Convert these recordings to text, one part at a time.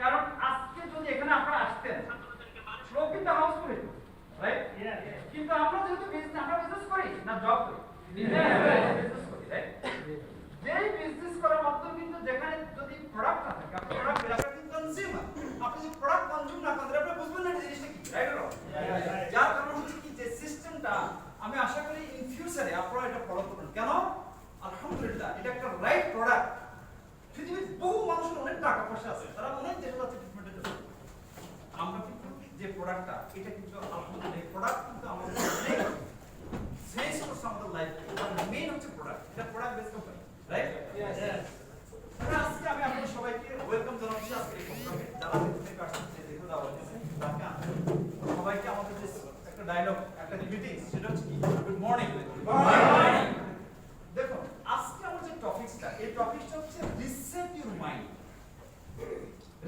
কারণ আজকে যদি এখানে আপনারা আসতেন লোক কিন্তু হাউস করে রাইট কিন্তু আমরা যেহেতু বিজনেস আমরা বিজনেস করি না জব করি? বিজনেস করি। রাইট যেই বিজনেস করার মাধ্যমে কিন্তু যেখানে যদি প্রোডাক্ট না থাকে আপনি প্রোডাক্ট আপনি কিন্তু কনজিউমার আপনি যদি প্রোডাক্ট কনজিউম না করেন আপনি বুঝবেন না জিনিসটা কি রাইট যার কারণ হচ্ছে কি যে সিস্টেমটা আমি আশা করি ইন ফিউচারে আপনারা এটা ফলো করবেন। কেন? আলহামদুলিল্লাহ এটা একটা রাইট প্রোডাক্ট পৃথিবীর বহু মানুষের অনেক টাকা পয়সা আছে তারা অনেক দেশে যাচ্ছে ট্রিটমেন্টের জন্য। আমরা কিন্তু যে প্রোডাক্টটা এটা কিন্তু আলহামদুলিল্লাহ এই প্রোডাক্ট কিন্তু আমাদের অনেক চেঞ্জ করছে আমাদের লাইফ মেইন হচ্ছে প্রোডাক্ট এটা প্রোডাক্ট বেস কোম্পানি রাইট আজকে আমি আপনাদের সবাইকে ওয়েলকাম জানাচ্ছি আজকে এই প্রোগ্রামে যারা দেখতে থেকে আসছেন যে দেখে দেওয়া হয়েছে তাকে সবাইকে আমাদের যে একটা ডায়লগ একটা মিটিং সেটা হচ্ছে কি? গুড মর্নিং দেখুন আজকে আমার যে টপিকসটা এই টপিকটা হচ্ছে রিসেট ইউর মাইন্ড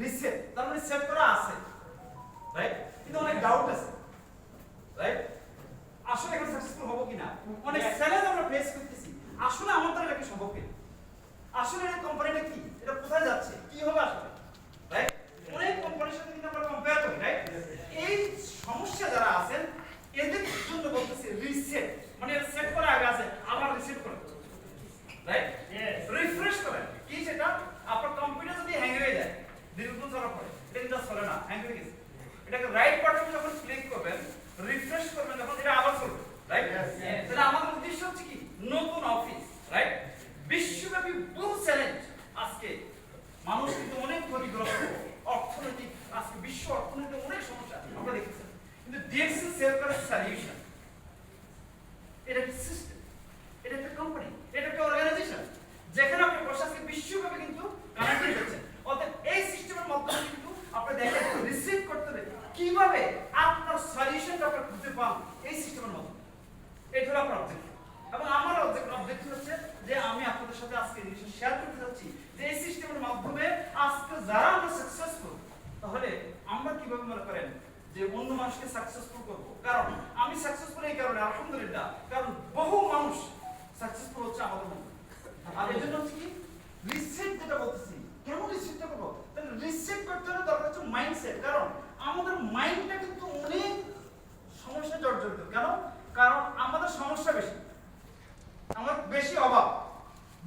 রিসেট তার মানে সেট করা আছে রাইট কিন্তু অনেক ডাউট আছে রাইট আসলে এখন সাকসেসফুল হব কিনা? অনেক চ্যালেঞ্জ আমরা ফেস করতেছি। আসলে আমার দ্বারা এটা কি সম্ভব কিনা? আসলে এই কোম্পানিটা কি? এটা কোথায় যাচ্ছে? কি হবে আসলে? রাইট অনেক কোম্পানির সাথে কিন্তু আমরা কম্পেয়ার করি রাইট এই সমস্যা যারা আছেন এদের জন্য বলতেছি রিসেট মানে সেট করা আগে আছে আবার রিসেট করে রাইট রিফ্রেশ করেন কি সেটা আপনার কম্পিউটার যদি হ্যাং হয়ে যায় দীর্ঘদিন চলার পরে এটা কিন্তু আর চলে না হ্যাং হয়ে গেছে এটাকে রাইট বাটন যখন ক্লিক করবেন রিফ্রেশ করবেন তখন এটা আবার চলবে রাইট তাহলে আমাদের উদ্দেশ্য হচ্ছে কি নতুন অফিস রাইট বিশ্বব্যাপী বহু চ্যালেঞ্জ আজকে মানুষ কিন্তু অনেক ক্ষতিগ্রস্ত অর্থনৈতিক আজকে বিশ্ব অর্থনৈতিক অনেক সমস্যা আমরা দেখেছি কিন্তু ডিএক্সএল সেল করার সলিউশন এটা একটা সিস্টেম এটা একটা কোম্পানি এটা একটা অর্গানাইজেশন যেখানে আপনি বসে আজকে বিশ্বব্যাপী কিন্তু কানেক্টেড হচ্ছেন অর্থাৎ এই সিস্টেমের মাধ্যমে কিন্তু আপনি দেখেন রিসিভ করতে হবে কীভাবে আপনার সলিউশনটা আপনি খুঁজে পান এই সিস্টেমের মাধ্যমে এটা হলো আপনার অবজেক্টিভ এবং আমার অবজেক্টিভ হচ্ছে যে আমি আপনাদের সাথে আজকে এই জিনিসটা শেয়ার করতে যাচ্ছি যে এই সিস্টেমের মাধ্যমে আজকে যারা আমরা সাকসেসফুল তাহলে আমরা কীভাবে মনে করেন যে অন্য মানুষকে সাকসেসফুল করব কারণ আমি সাকসেসফুল এই কারণে আলহামদুলিল্লাহ কারণ বহু মানুষ সাকসেসফুল হচ্ছে আমাদের মধ্যে আর এই জন্য হচ্ছে কি রিসেট যেটা বলতেছি কেন রিসেটটা করব তাহলে রিসেট করতে হলে দরকার হচ্ছে কারণ আমাদের মাইন্ডটা কিন্তু অনেক সমস্যা জর্জরিত। কেন? কারণ আমাদের সমস্যা বেশি। আমার বেশি অভাব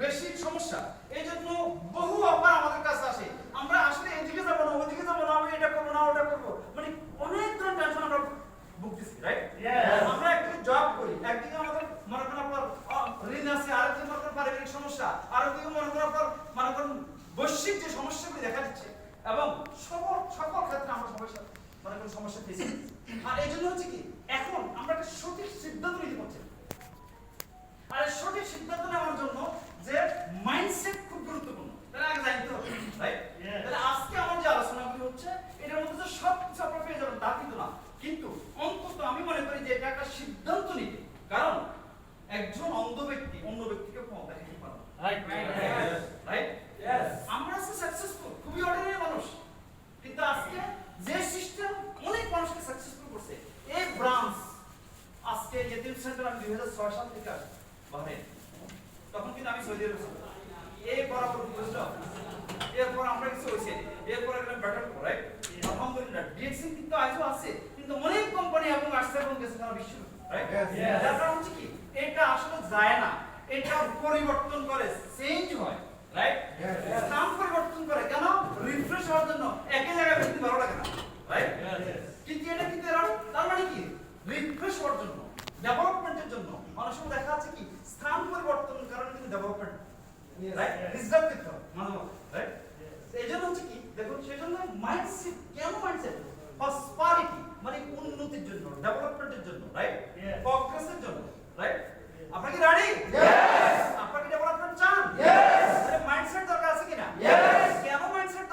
বেশি সমস্যা। এই জন্য বহু অফার আমাদের কাছে আসে। আমরা আসলে এদিকে যাব না ওদিকে যাব না আমি এটা করব না ওটা করব। মানে অনেক ধরনের টেনশন আমরা ভুগতেছি রাইট আমরা একদিকে জব করি একদিকে আমাদের মনে করেন আপনার ঋণ আছে আরেকদিকে মনে করেন পারিবারিক সমস্যা আরেকদিকে মনে করেন আপনার মনে করেন বৈশ্বিক যে সমস্যাগুলি দেখা দিচ্ছে এবং সকল সকল ক্ষেত্রে আমরা সমস্যা মনে করেন সমস্যা ফেসে আর এই জন্য হচ্ছে কি এখন আমরা একটা সঠিক সিদ্ধান্ত নিতে পারছি আর এই সঠিক সিদ্ধান্ত নেওয়ার জন্য যে মাইন্ডসেট খুব গুরুত্বপূর্ণ। তাহলে আগে জানতে হবে রাইট তাহলে আজকে আমার যে আলোচনাগুলি হচ্ছে এটার মধ্যে সব কিছু আপনারা পেয়ে যাবেন তা কিন্তু না। কিন্তু অন্তত আমি মনে করি যে এটা একটা সিদ্ধান্ত নিতে। কারণ একজন অন্ধ ব্যক্তি অন্য ব্যক্তিকে ক্ষমতা দিতে পারে. রাইট আমরা আজকে সাকসেসফুল খুবই অর্ডিনারি মানুষ কিন্তু আজকে যে সিস্টেম অনেক মানুষকে সাকসেসফুল করছে এই ব্রাঞ্চ সেন্টার আমি দুই হাজার ছয় সাল থেকে আসি বাহরেন তখন কিন্তু আমি সৌদি আরব ছিলাম। এই বরাবর এরপর আমরা কিছু হয়েছে। এরপর একটা ব্যাটার রাইট আলহামদুলিল্লাহ ডিএক্সি কিন্তু আজও আছে কিন্তু অনেক কোম্পানি এবং আসছে এবং গেছে সারা বিশ্ব যার কারণ হচ্ছে কি এটা আসলে যায় না। এটা পরিবর্তন করে চেঞ্জ হয় রাইট স্থান পরিবর্তন করে কেন? রিফ্রেশ হওয়ার জন্য একই জায়গায় ব্যক্তি ভালো লাগে না রাইট কিন্তু এটা কিন্তু তার মানে কি? রিফ্রেশ হওয়ার জন্য। ডেভেলপমেন্টের জন্য অনেক সময় দেখা যাচ্ছে কি স্থান পরিবর্তনের কারণে কিন্তু ডেভেলপমেন্ট রাইট রিজার্ভ করতে হবে রাইট এই জন্য হচ্ছে কি দেখুন সেই জন্য মাইন্ডসেট কেন মাইন্ডসেট প্রসপারিটি মানে উন্নতির জন্য ডেভেলপমেন্টের জন্য রাইট ফকাসের প্রগ্রেসের জন্য রাইট আপনারা কি রেডি আপনারা কি ডেভেলপমেন্ট চান মাইন্ডসেট দরকার আছে কিনা কেন মাইন্ডসেট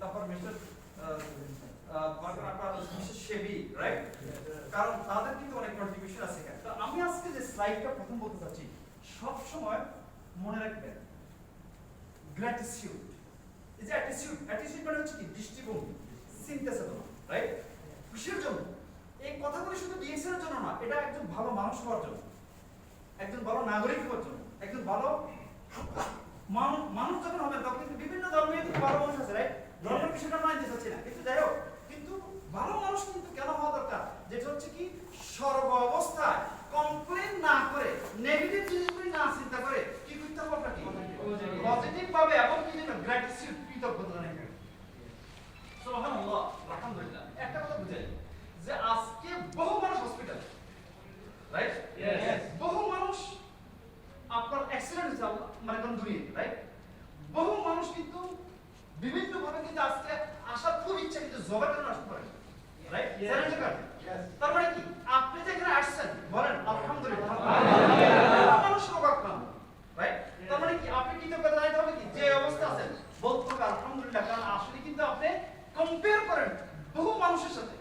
তারপর মিস্টার আপনার মিস্টার শেবি রাইট কারণ তাদের কিন্তু অনেক কন্ট্রিবিউশন আছে এখানে তো আমি আজকে স্লাইডটা প্রথম বলতে চাচ্ছি সব সময় মনে রাখবেন গ্র্যাটিটিউড এই যে অ্যাটিটিউড অ্যাটিটিউড মানে হচ্ছে কি, দৃষ্টিভঙ্গি রাইট জন্য এই কথাগুলি শুধু ডিএসএর জন্য না, এটা একজন ভালো মানুষ হওয়ার জন্য, একজন ভালো নাগরিক হওয়ার জন্য, একজন ভালো মানুষ যখন হবে, তখন কিন্তু বিভিন্ন কিন্তু ভালো মানুষ আছে রাইট ধর্মের বিষয়টা চাচ্ছি না, কিন্তু যাই হোক, কিন্তু ভালো মানুষ কিন্তু কেন হওয়া দরকার? যেটা হচ্ছে কি সর্ব অবস্থায় কমপ্লেন না করে নেগেটিভ জিনিসগুলি না চিন্তা করে কি করতে হবে আপনাকে? পজিটিভ ভাবে এবং কি যেন গ্র্যাটিটিউড কৃতজ্ঞতা জানাই সুবহানাল্লাহ আলহামদুলিল্লাহ। একটা কথা বুঝাই যে আজকে বহু মানুষ হসপিটাল রাইট. বহু মানুষ আপনার অ্যাক্সিডেন্ট হয়েছে মানে কোন রাইট বহু মানুষ কিন্তু বিভিন্ন ভাবে কিন্তু আজকে আসার খুব ইচ্ছা কিন্তু জবের আসতে পারে রাইট তার মানে কি আপনি যে এখানে আসছেন বলেন আলহামদুলিল্লাহ। মানুষ রোগাক্রান্ত রাইট তার মানে কি আপনি কৃতজ্ঞতা জানাতে হবে কি? যে অবস্থা আছেন বলতে হবে আলহামদুলিল্লাহ কারণ আসলে কিন্তু আপনি কম্পেয়ার করেন বহু মানুষের সাথে।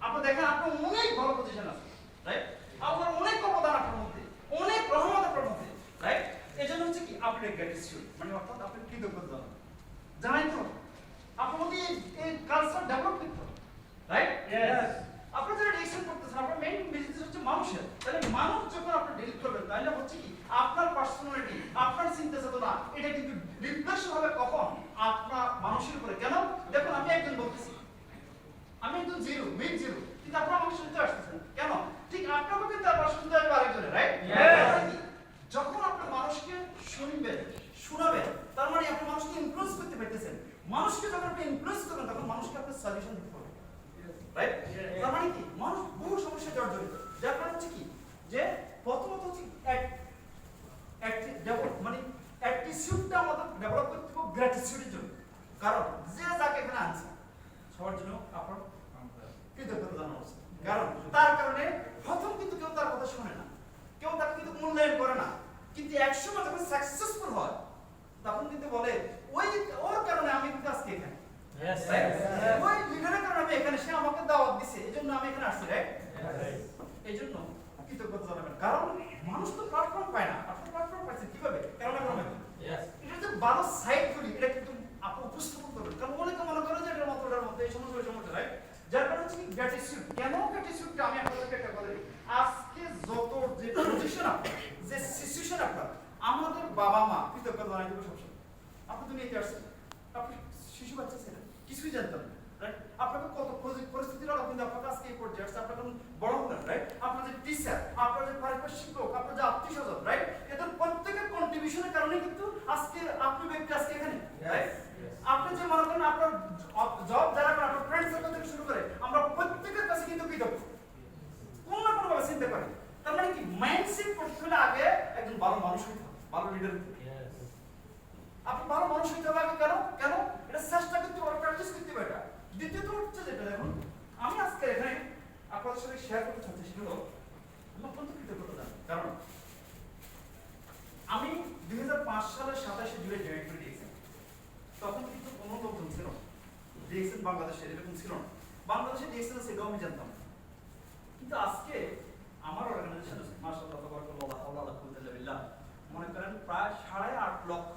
আপনি দেখেন আপনি অনেক ভালো পজিশন আছে রাইট আপনার অনেক অবদান আপনার মধ্যে অনেক রহমত আপনার মধ্যে রাইট এই জন্য হচ্ছে কি আপনি গ্র্যাটিটিউড মানে অর্থাৎ আপনি কৃতজ্ঞতা জানান। জানাই তো আপনার মধ্যে এই- কালচার ডেভেলপ করতে হবে রাইট Yes. আপনি যারা ডিরেকশন করতেছেন আপনার মেইন বিজনেস হচ্ছে মানুষের তাহলে মানুষ যখন আপনি ডিল করবেন তাহলে হচ্ছে কি আপনার পার্সোনালিটি আপনার চিন্তা চেতনা এটা কিন্তু রিফ্লেকশন হবে কখন আপনার মানুষের উপরে কেন? দেখুন আমি একজন বলতেছি। আমি একজন জিরো মিড জিরো। কিন্তু আপনার আমাকে শুনতে আসতেছেন। কেন? ঠিক আপনাকে কিন্তু আবার শুনতে হবে আরেকজনের রাইট যখন আপনি মানুষকে শুনবেন শোনাবেন তার মানে আপনি মানুষকে ইনফ্লুয়েন্স করতে পারতেছেন। মানুষকে যখন আপনি ইনফ্লুয়েন্স করবেন তখন মানুষকে আপনি সলিউশন দিতে পারবেন রাইট তার মানে কি? মানুষ বহু সমস্যা জর্জরিত। যার কারণে হচ্ছে কি? যে প্রথমত হচ্ছে মানে অ্যাটিটিউডটা আমাদের ডেভেলপ করতে হবে গ্র্যাটিটিউডের জন্য। কারণ যে যাকে এখানে আনছে সবার জন্য আপনার কৃতজ্ঞতা জানানো উচিত কারণ তার কারণে প্রথম কিন্তু কেউ তার কথা শোনে না কেউ তাকে কিন্তু মূল্যায়ন করে না। কিন্তু একসময় যখন সাকসেসফুল হয় তখন কিন্তু বলে ওই ওর কারণে আমি কিন্তু আজকে এখানে. ওই লিডারের কারণে আমি এখানে সে আমাকে দাওয়াত দিছে এই জন্য আমি এখানে আসছি রাইট এই জন্য কৃতজ্ঞতা জানাবেন। কারণ মানুষ তো প্ল্যাটফর্ম পায় না। প্ল্যাটফর্ম কীভাবে? কেন না এটা যে ভালো সাইড গুলি এটা কিন্তু আপনি উপস্থাপন করবেন। কারণ অনেকে মনে করে যে এটার মতো মতো এই রাইট যার কারণে হচ্ছে কি গ্র্যাটিটিউড কেন গ্র্যাটিটিউডটা আমি আপনাদেরকে একটা বলি। আজকে যত যে পজিশন আপনার যে সিচুয়েশন আপনার আমাদের বাবা মা কৃতজ্ঞতা জানাই দেবো সবসময়। আপনি দুনিয়াতে আসছেন। আপনি শিশু বাচ্চা ছিলেন কিছুই জানতাম না। রাইট আপনাকে কত পরিস্থিতির অভাব কিন্তু আপনাকে আজকে এই পর্যায়ে আসছে আপনার এখন বড় হলেন রাইট আপনার যে টিচার আপনার যে পারিবারিক শিক্ষক আপনার যে আত্মীয় স্বজন রাইট এদের প্রত্যেকের কন্ট্রিবিউশনের কারণে কিন্তু আজকে আপনি ব্যক্তি আজকে এখানে রাইট আপনি যে মনে করেন আপনার জব যারা করেন আপনার ফ্রেন্ড সার্কেল থেকে শুরু করে আমরা প্রত্যেকের কাছে কিন্তু কৃতজ্ঞ। কোন না কোনো ভাবে চিনতে পারি। তার মানে কি? মাইন্ডসেট করতে হলে আগে একজন ভালো মানুষ হইতে হবে ভালো লিডার হইতে হবে Yes. আপনি ভালো মানুষ হইতে হবে আগে কেন কেন এটা চেষ্টা করতে হবে প্র্যাকটিস করতে হবে এটা দ্বিতীয়ত হচ্ছে যেটা দেখুন আমি আজকে এখানে আপনাদের সাথে শেয়ার করতে চাচ্ছি সেটা হলো আমি অত্যন্ত কৃতজ্ঞতা জানাই কারণ আমি দুই সালের সাতাশে জুলাই জয়েন করে দিয়েছি তখন কিন্তু কোনো লোকজন ছিল না ডিএক্সএন বাংলাদেশে এরকম ছিল না বাংলাদেশে ডিএক্সএন সেটাও আমি জানতাম। কিন্তু আজকে আমার অর্গানাইজেশন আছে মাশাআল্লাহ তাবারাকাল্লাহ লা হাওলা ওয়ালা কুওয়াতা ইল্লা বিল্লাহ মনে করেন প্রায় সাড়ে আট লক্ষ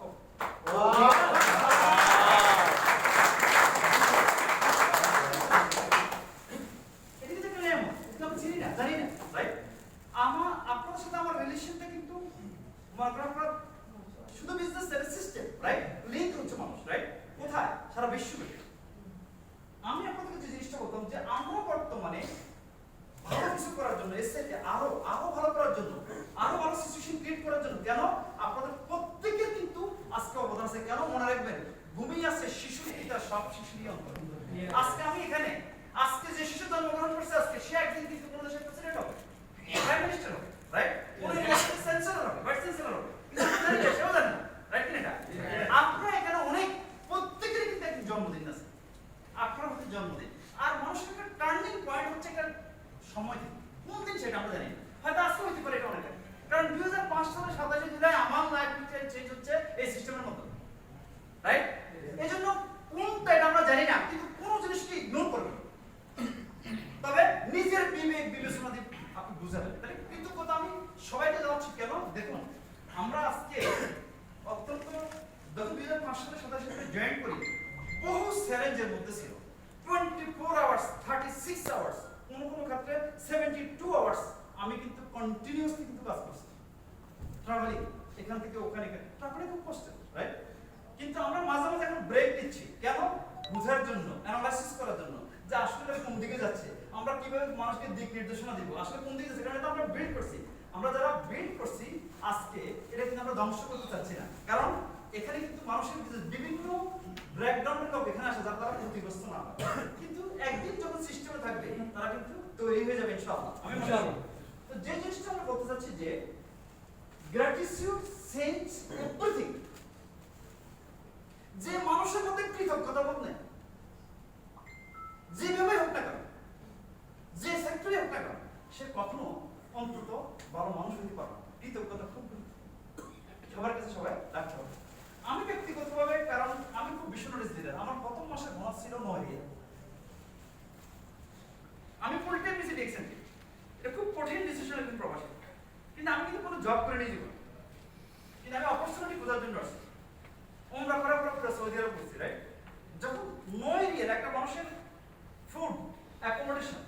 এটা কিন্তু একটা নিয়ম এটা আমি চিনি না জানি না রাইট আমার আপনার সাথে আমার রিলেশনটা কিন্তু মনে করেন আপনার শুধু বিজনেস সিস্টেম রাইট লিঙ্ক হচ্ছে মানুষ রাইট কোথায় সারা বিশ্বব্যাপী আমি আপনাদেরকে যে জিনিসটা বলতাম যে আমরা বর্তমানে ভালো কিছু করার জন্য এসআইতে আরও আরও ভালো করার জন্য আরও ভালো সিচুয়েশন ক্রিয়েট করার জন্য কেন আপনাদের প্রত্যেকের কিন্তু আজকে অবদান আছে কেন মনে রাখবেন ঘুমিয়ে আছে শিশুর পিতা সব শিশুরই অন্তর Yes. আজকে আমি এখানে আজকে যে শিশু জন্মগ্রহণ করছে আজকে সে একদিন কিন্তু কোনো দেশের প্রেসিডেন্ট হবে প্রাইম মিনিস্টার হবে রাইট কোন ইউনিভার্সিটির চ্যান্সেলর হবে ভাইস চ্যান্সেলর হবে কিন্তু আপনি জানেন না, সেও জানেন না রাইট কিনা এটা Yes. আপনারা এখানে অনেক প্রত্যেকেরই কিন্তু একদিন জন্মদিন আছে আপনার হচ্ছে জন্মদিন আর মানুষের একটা টার্নিং পয়েন্ট হচ্ছে একটা সময় থেকে কোন দিন সেটা আমরা জানি না। হয়তো আজকে হইতে পারে এটা অনেকের কারণ দুই হাজার পাঁচ সালের সাতাশে জুলাই আমার লাইফ চেঞ্জ হচ্ছে এই সিস্টেমের মতো রাইট এই জন্য কোন কোনটা এটা আমরা জানি না কিন্তু কোনো জিনিসকে ইগনোর করবেন না। তবে নিজের বিবেক বিবেচনা দিয়ে আপনি বুঝাবেন তাহলে কৃতজ্ঞতা আমি সবাইকে জানাচ্ছি কেন দেখুন আমরা আজকে অত্যন্ত যখন দুই হাজার পাঁচ সালে সাতাশে সালে জয়েন করি বহু চ্যালেঞ্জের মধ্যে ছিল twenty four hours thirty six hours কোনো কোনো ক্ষেত্রে সেভেন্টি টু আওয়ার্স আমি কিন্তু কন্টিনিউসলি কিন্তু কাজ করছি। ট্রাভেলিং এখান থেকে ওখানে ট্রাভেলিং খুব কষ্ট রাইট কিন্তু আমরা মাঝে মাঝে এখন ব্রেক দিচ্ছি কেন? বোঝার জন্য অ্যানালাইসিস করার জন্য। যে আসলে কোন দিকে যাচ্ছে। আমরা কীভাবে মানুষকে দিক নির্দেশনা দিব? আসলে কোন দিকে যাচ্ছে? কারণ আমরা বিল্ড করছি। আমরা যারা বিল্ড করছি আজকে, এটা কিন্তু আমরা ধ্বংস করতে চাচ্ছি না। কারণ এখানে কিন্তু মানুষের বিভিন্ন ব্যাকগ্রাউন্ডের লোক এখানে আসে যারা তারা ক্ষতিগ্রস্ত না। কিন্তু একদিন যখন সিস্টেমে থাকবে তারা কিন্তু তৈরি হয়ে যাবে ইনশাআল্লাহ। তো যে জিনিসটা আমরা বলতে চাচ্ছি যে গ্র্যাটিটিউড চেঞ্জ এভরিথিং যে মানুষের মধ্যে কৃতজ্ঞতা বোধ নেই যেভাবে হোক না কেন যে সেক্টরে হোক না কেন সে কখনো অন্তত ভালো মানুষ হতে পারবে। কৃতজ্ঞতা খুব সবার কাছে সবাই রাখতে হবে আমি ব্যক্তিগতভাবে, কারণ আমি খুব বিশনারিজ লিডার আমার প্রথম মাসে বোনাস ছিল নয় হাজার। আমি ফুল টাইম নিয়েছি এক্সেন্টে এটা খুব কঠিন ডিসিশন একজন প্রবাসী। কিন্তু আমি কিন্তু কোনো জব করে জীবন। কিন্তু আমি অপরচুনিটি খোঁজার জন্য আসছি। ওমরা করার পর পুরো সৌদি আরব করছি রাইট যখন নয় রিয়েল একটা মানুষের ফুড অ্যাকোমোডেশন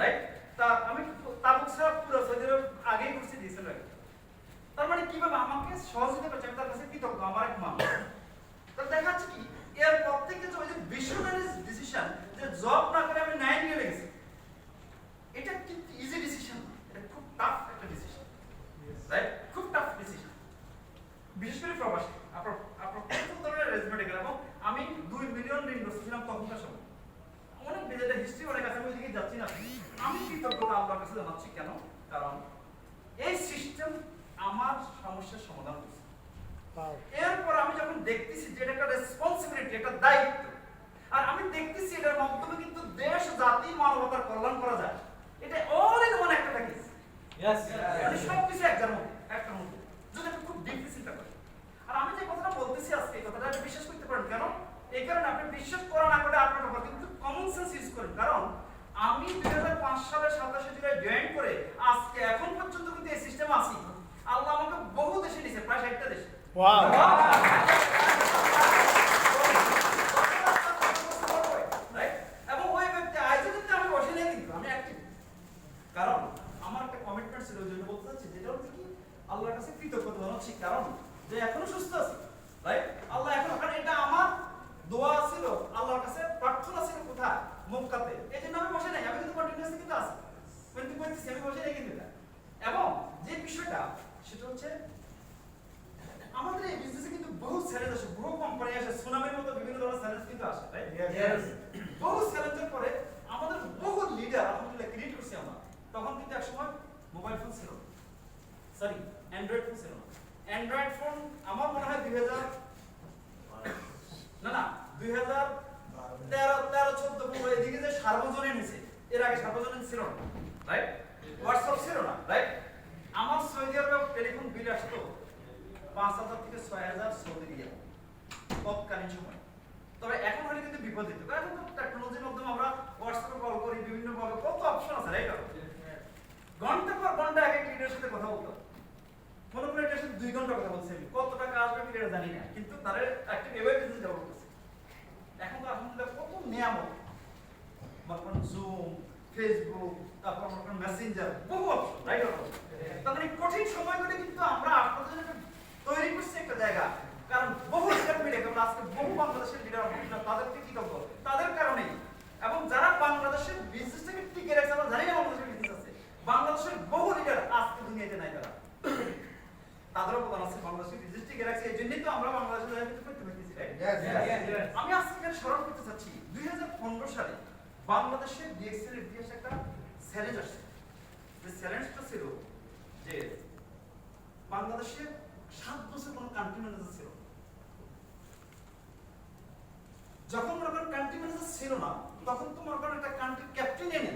রাইট তা আমি তাবুক ছাড়া পুরো সৌদি আরব আগেই করছি দিয়েছিল তার মানে কীভাবে আমাকে সহযোগিতা করছে, আমি তার কাছে কৃতজ্ঞ, আমার এক মানুষ তো দেখা যাচ্ছে কি, এর প্রত্যেকটা যে ওই যে ডিসিশন যে জব না করে আমি নাইন ইয়ার গেছি এটা কিন্তু ইজি ডিসিশন এটা খুব টাফ একটা ডিসিশন রাইট খুব টাফ ডিসিশন বিশেষ করে প্রবাসী আপনার আপনার প্রথম ধরনের রেজমেন্টে গেলাম এবং আমি দুই মিলিয়ন ঋণ ছিলাম তখনকার সময় অনেক বেজেটা হিস্ট্রি অনেক আছে আমি ওইদিকে যাচ্ছি না আমি কৃতজ্ঞতা আল্লাহর কাছে জানাচ্ছি কেন কারণ এই সিস্টেম আমার সমস্যার সমাধান করছে এরপর আমি যখন দেখতেছি যে এটা একটা রেসপন্সিবিলিটি একটা দায়িত্ব আর আমি দেখতেছি এটার মাধ্যমে কিন্তু দেশ জাতি মানবতার কল্যাণ করা যায়। এটা অল ইন ওয়ান একটা প্যাকেজ. মানে সবকিছু একটার মধ্যে একটার মধ্যে। যদি আপনি খুব ডিপলি চিন্তা করেন। আর আমি যে কথাটা বলতেছি আজকে এই কথাটা বিশ্বাস করতে পারেন। কেন? এই কারণে আপনি বিশ্বাস করা না করে আপনার ব্যাপার কিন্তু কমন সেন্স ইউজ করেন। কারণ আমি দুই হাজার পাঁচ সালের সাতাশে জুলাই জয়েন করে আজকে এখন পর্যন্ত কিন্তু এই সিস্টেম আছি। আল্লাহ আমাকে বহু দেশে নিয়েছে প্রায় ষাটটা দেশে। Wow. wow. অ্যান্ড্রয়েড ফোন আমার মনে হয় দুই হাজার না না দুই হাজার তেরো তেরো চোদ্দ পনেরো এদিকে যে সার্বজনীন নিছে এর আগে সার্বজনীন ছিল না রাইট হোয়াটসঅ্যাপ ছিল না রাইট আমার সৌদি আরবে টেলিফোন বিল আসতো পাঁচ হাজার থেকে ছয় হাজার সৌদি রিয়াল তৎকালীন সময় তবে এখন হলে কিন্তু বিপরীত এখন তো টেকনোলজির মাধ্যমে আমরা হোয়াটসঅ্যাপে কল করি বিভিন্ন ভাবে কত অপশন আছে রাইট ঘণ্টা পর ঘণ্টা এক এক লিডারের সাথে কথা বলতো মনে করে এটার সাথে দুই ঘণ্টা কথা বলছি আমি কত টাকা আসবে আমি এটা জানি না কিন্তু তাদের একটা এভাবে বিজনেস ডেভেলপ করছে এখন তো আলহামদুলিল্লাহ কত নিয়ামক মনে করেন জুম ফেসবুক তারপর মনে করেন মেসেঞ্জার বহু অপশন রাইট তার মানে কঠিন সময়গুলো কিন্তু আমরা আপনাদের জন্য তৈরি করছি একটা জায়গা। কারণ বহু মিলে কারণ আজকে বহু বাংলাদেশের লিডার তাদেরকে কৃতজ্ঞ তাদের কারণেই। এবং যারা বাংলাদেশের বিজনেসটাকে টিকে রাখছে আমরা জানি না বাংলাদেশের বিজনেস আছে। বাংলাদেশের বহু লিডার আজকে দুনিয়াতে নাই তারা। তাদেরও অবদান আছে বাংলাদেশের বিজনেস টিকে রাখছে এই জন্যই তো আমরা বাংলাদেশের জায়গা করতে yes. আমি আজকে স্মরণ করতে চাচ্ছি দুই হাজার পনেরো সালে বাংলাদেশের ডিএক্সএল ইতিহাসে একটা চ্যালেঞ্জ আসছে। যে চ্যালেঞ্জটা ছিল যে বাংলাদেশের সাত বছর কোনো কান্ট্রি ম্যানেজার ছিল যখন মনে করেন কান্ট্রি ম্যানেজার ছিল না তখন তো মনে করেন একটা কান্ট্রি ক্যাপ্টেন এনে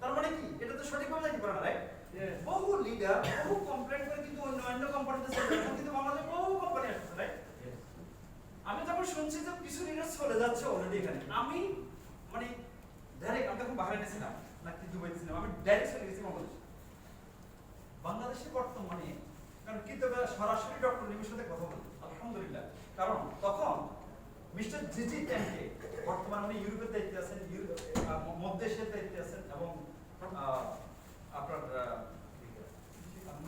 তার মানে কি? এটা তো সঠিকভাবে যাইতে পারে না রাইট বহু লিডার বহু কমপ্লেন করে কিন্তু অন্য অন্য কোম্পানিতে কিন্তু বাংলাদেশে বহু কোম্পানি আসছে রাইট আমি যখন শুনছি যে কিছু লিডার চলে যাচ্ছে অলরেডি এখানে আমি মানে ডাইরেক্ট আমি তখন বাহারাইনে ছিলাম নাকি দুবাইতে ছিলাম আমি ডাইরেক্ট চলে গেছি বাংলাদেশ। বাংলাদেশে বর্তমানে কারণ কিন্তু সরাসরি ডক্টর নিমের সাথে কথা বলি আলহামদুলিল্লাহ। কারণ তখন মিস্টার জিজি ট্যাঙ্কে বর্তমানে উনি ইউরোপের দায়িত্বে আছেন ইউরোপ মধ্য এশিয়ার দায়িত্বে আছেন এবং আপনার আহ,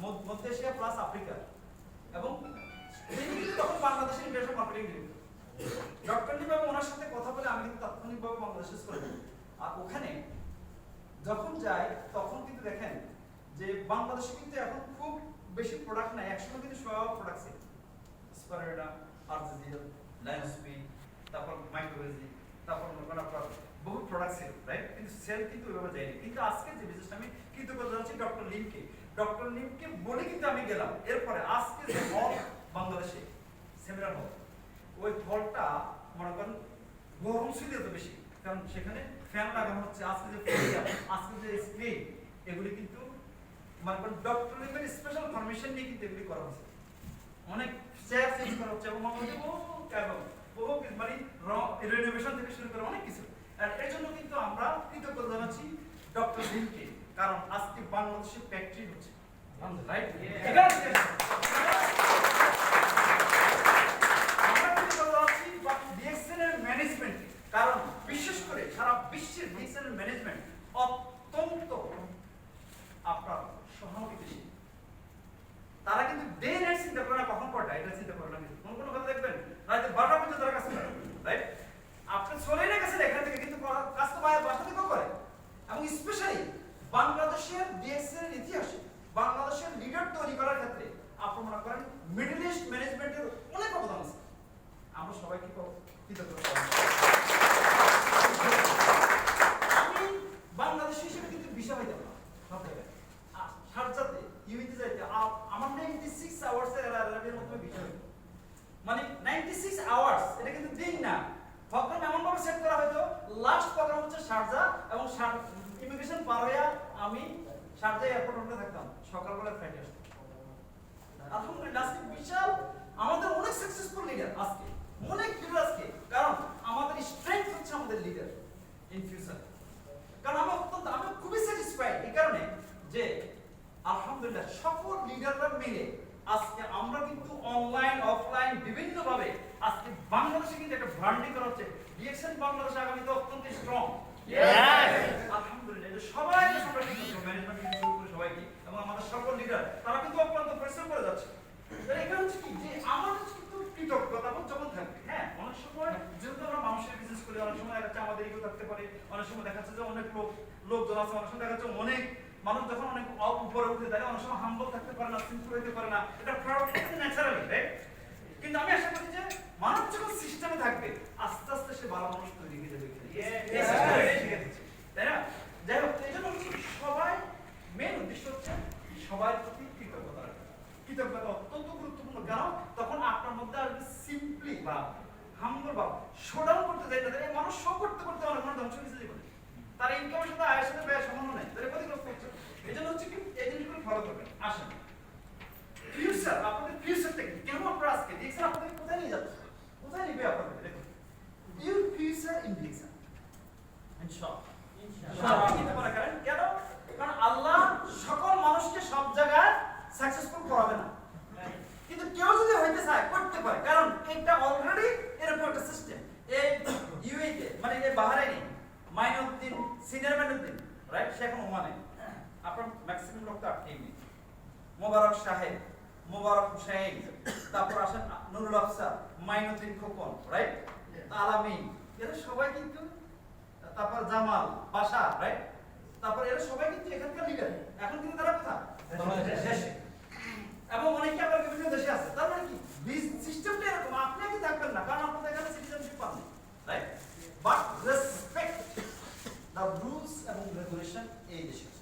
মধ্য মধ্য এশিয়া প্লাস আফ্রিকা। এবং তখন বাংলাদেশের ইন্টারন্যাশনাল মার্কেটিং ডিরেক্টর ডক্টর নিম এবং ওনার সাথে কথা বলে আমি কিন্তু তাৎক্ষণিকভাবে বাংলাদেশে করে আর ওখানে যখন যাই তখন কিন্তু দেখেন যে বাংলাদেশে কিন্তু এখন খুব বেশি প্রোডাক্ট নাই। একসময় কিন্তু সব প্রোডাক্ট ছিল স্পারেডা আরজিজিএল লাইনসপি তারপর মাইক্রোভেজি তারপর মনে আপনার বহু প্রোডাক্ট ছিল রাইট কিন্তু সেল কিন্তু ওইভাবে যায়নি। কিন্তু আজকে যে বিজনেসটা আমি কৃতজ্ঞতা জানাচ্ছি ডক্টর লিমকে ডক্টর লিমকে বলে কিন্তু আমি গেলাম। এরপরে আজকে যে হল বাংলাদেশে সেমিনার হল ওই হলটা মনে করেন গরম ছিল এত বেশি। কারণ সেখানে ফ্যান লাগানো হচ্ছে আজকে যে আজকে যে স্ক্রিন এগুলি কিন্তু মনে ডক্টর লিমের স্পেশাল পারমিশন নিয়ে কিন্তু এগুলি করা হচ্ছে। অনেক চেয়ার চেঞ্জ করা হচ্ছে এবং আমাদের বহু কারণ বহু মানে রেনোভেশন থেকে শুরু করে অনেক কিছু। আর এর জন্য কিন্তু আমরা কৃতজ্ঞতা জানাচ্ছি ডক্টর লিমকে কারণ আজকে বাংলাদেশে ফ্যাক্টরি হচ্ছে। রাইট আমরা কৃতজ্ঞতা জানাচ্ছি ডিএক্সএল এর ম্যানেজমেন্ট কারণ বিশেষ করে সারা বিশ্বের ডিএক্সএল এর ম্যানেজমেন্ট অত্যন্ত আপনার সহানুভূতিশীল তারা কিন্তু ডে নাইট চিন্তা করে না, কখন পড়া এটা চিন্তা করে না কিন্তু। কোন কোন কথা দেখবেন, রাতে বারোটা পর্যন্ত তারা কাজ করে রাইট আপনি চলে না গেছেন এখান থেকে, কিন্তু কাজ তো বাইরে বাসা থেকেও করে? এবং স্পেশালি বাংলাদেশের ডিএসএল এর ইতিহাসে, বাংলাদেশের লিডার তৈরি করার ক্ষেত্রে আপনি মনে করেন মিডল ইস্ট ম্যানেজমেন্টের অনেক অবদান আছে। আমরা সবাইকে কৃতজ্ঞ আমি বাংলাদেশ হিসেবে কিন্তু বিষয় হইতাম না সব জায়গায় আ- শারজাতে ইউইতে যাইতে আ- আমার 96 আওয়ার্স এর অ্যারাবিয়ার মধ্যে বিষয়। মানে 96 আওয়ার্স এটা কিন্তু দিন না। প্রোগ্রাম এমন ভাবে সেট করা হয়তো লাস্ট প্রোগ্রাম হচ্ছে শারজা এবং ইমিগ্রেশন পার হইয়া আমি শারজা এয়ারপোর্ট রোডে থাকতাম। সকালবেলা ফ্লাইটে আসতাম। আলহামদুলিল্লাহ, আজকে বিশাল, আমাদের অনেক সাকসেসফুল লিডার আজকে। অনেক লিডার আজকে। কারণ আমাদের স্ট্রেংথ হচ্ছে আমাদের লিডার ইন ফিউচার কারণ আমি অত্যন্ত, আমি খুবই স্যাটিসফাইড এই কারণে যে আলহামদুলিল্লাহ সকল লিডাররা মিলে আজকে আমরা কিন্তু অনলাইন অফলাইন বিভিন্ন ভাবে আজকে বাংলাদেশে কিন্তু একটা ব্র্যান্ডিং করা হচ্ছে। ডিএক্সএন বাংলাদেশ আগামীতে অত্যন্ত স্ট্রং আলহামদুলিল্লাহ এটা আমরা কিন্তু ম্যানেজমেন্ট শুরু করে সবাইকে এবং আমাদের সকল লিডার তারা কিন্তু পরিশ্রম করে যাচ্ছে। তাহলে এখানে হচ্ছে কি? যে আমাদের কিন্তু কৃতজ্ঞতা যখন থাকবে হ্যাঁ অনেক সময় যেহেতু আমরা মানুষের বিজনেস করি অনেক সময় দেখা যাচ্ছে আমাদের ইগো থাকতে পারে অনেক সময় দেখা যাচ্ছে যে অনেক লোক লোকজন আছে অনেক সময় দেখা যাচ্ছে অনেক মানুষ যখন অনেক উপরে উঠে যায় অনেক সময় হাম্বল থাকতে পারে না সিম্পল হইতে পারে না। এটা প্রাউড এটা ন্যাচারাল রাইট কিন্তু আমি আশা করি যে মানুষ যখন সিস্টেমে থাকবে আস্তে আস্তে সে ভালো মানুষ তৈরি হয়ে যাবে তাই না? যাই হোক এই জন্য সবাই মেন উদ্দেশ্য হচ্ছে সবাই প্রতি কৃতজ্ঞতা কৃতজ্ঞতা অত্যন্ত গুরুত্বপূর্ণ। কারণ তখন আপনার মধ্যে আসবে সিম্পলি বা হাম্বল বা শোডাউন করতে যাই এই মানুষ শো করতে করতে অনেক মানুষ ধ্বংস হয়ে তার ইনকামের সাথে আয়ের সাথে ব্যয় সমান নাই। তাদের ক্ষতিগ্রস্ত হচ্ছে। এই জন্য হচ্ছে কি এই জিনিসগুলো ফলো করবেন। আসেন। ফিউচার আপনাদের ফিউচারটা কি? কেন আপনারা আজকে দেখছেন আপনাদের কোথায় নিয়ে যাচ্ছে কোথায় নিবে আপনাদের? দেখুন। ইউর ফিউচার ইন ডিকশন ইনশাআল্লাহ। ইনশাআল্লাহ কিন্তু মনে করেন কেন? কারণ আল্লাহ সকল মানুষকে সব জায়গায় সাকসেসফুল করাবে না। কিন্তু কেউ যদি হইতে চায় করতে পারে। কারণ এটা অলরেডি এরকম একটা সিস্টেম এই সিনিয়র ম্যানুদ্দিন রাইট সে এখন ওমানে। আপনার ম্যাক্সিমাম লোক তো আটকেই নেই। মোবারক সাহেব মোবারক হুসাইন তারপর আসেন নুরুল আফসার মাইনুদ্দিন খোকন রাইট আলামিন। এরা সবাই কিন্তু তারপর জামাল বাসা রাইট তারপর এরা সবাই কিন্তু এখানকার লিডার এখন কিন্তু তারা কোথা শেষে এবং অনেকে আবার বিভিন্ন দেশে আছে। তার মানে কি? সিস্টেমটা এরকম। আপনি থাকবেন না কারণ আপনাদের এখানে সিটিজেনশিপ পান right but respect The Bruce among regulation A deşek.